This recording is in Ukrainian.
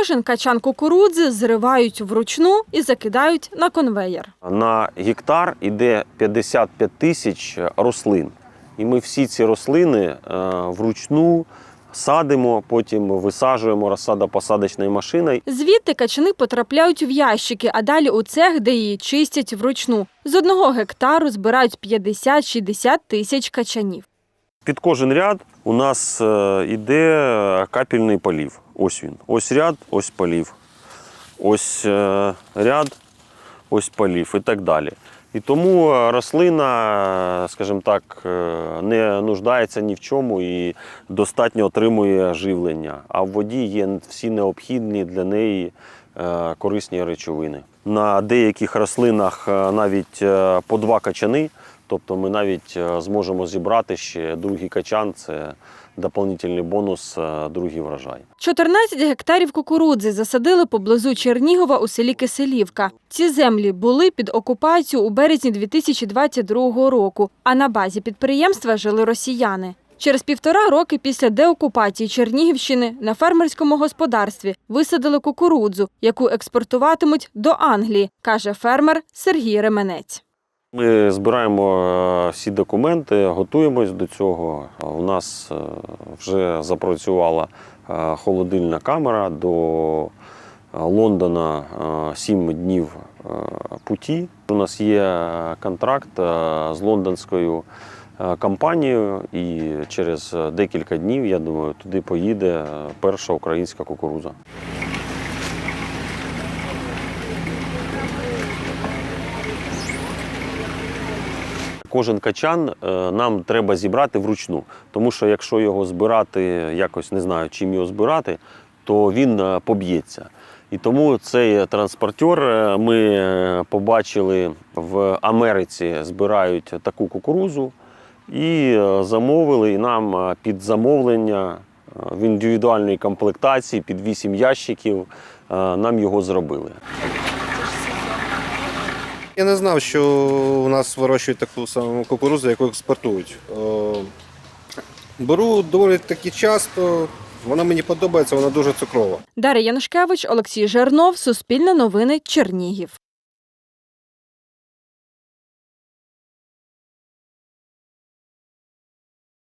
Кожен качан кукурудзи зривають вручну і закидають на конвеєр. На гектар йде 55 тисяч рослин. І ми всі ці рослини е, вручну садимо, потім висаджуємо розсадо-посадочною машиною. Звідти качани потрапляють в ящики, а далі у цех, де її чистять вручну. З одного гектару збирають 50-60 тисяч качанів. Під кожен ряд у нас е, іде капельний полів. Ось він. Ось ряд, ось полів. Ось е, ряд, ось полів і так далі. І тому е, рослина, е, скажімо так, е, не нуждається ні в чому і достатньо отримує живлення. А в воді є всі необхідні для неї е, корисні речовини. На деяких рослинах е, навіть е, по два качани. Тобто ми навіть е, зможемо зібрати ще другий качан, це доповнительний бонус, е, другий врожай. 14 гектарів кукурудзи засадили поблизу Чернігова у селі Киселівка. Ці землі були під окупацією у березні 2022 року, а на базі підприємства жили росіяни. Через півтора роки після деокупації Чернігівщини на фермерському господарстві висадили кукурудзу, яку експортуватимуть до Англії, каже фермер Сергій Ременець. Ми збираємо е, всі документи, готуємось до цього. У нас е, вже запрацювала е, холодильна камера до Лондона 7 днів путі. У нас є контракт з лондонською компанією, і через декілька днів, я думаю, туди поїде перша українська кукуруза. Кожен качан е, нам треба зібрати вручну, тому що якщо його збирати, якось не знаю, чим його збирати, то він е, поб'ється. І тому цей транспортер е, ми побачили в Америці, збирають таку кукурузу і замовили і нам під замовлення в індивідуальній комплектації під 8 ящиків нам його зробили. Я не знав, що у нас вирощують таку саму кукурудзу, яку експортують. Е, Беру доволі таки часто, вона мені подобається, вона дуже цукрова. Дар'я Янушкевич, Олексій Жернов, Суспільне новини, Чернігів.